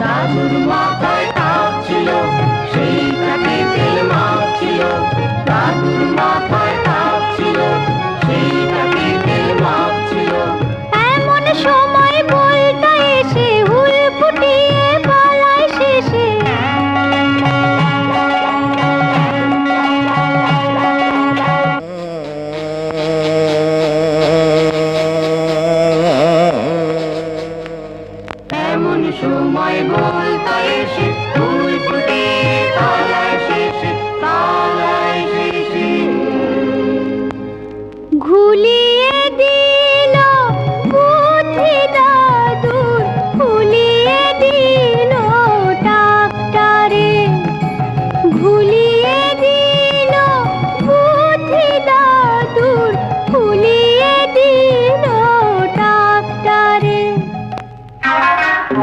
দাদুর মাথায়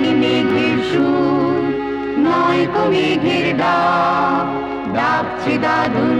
নাকি মেঘের সুর নয় কো মেঘের ডাক ডাকছে দাদুর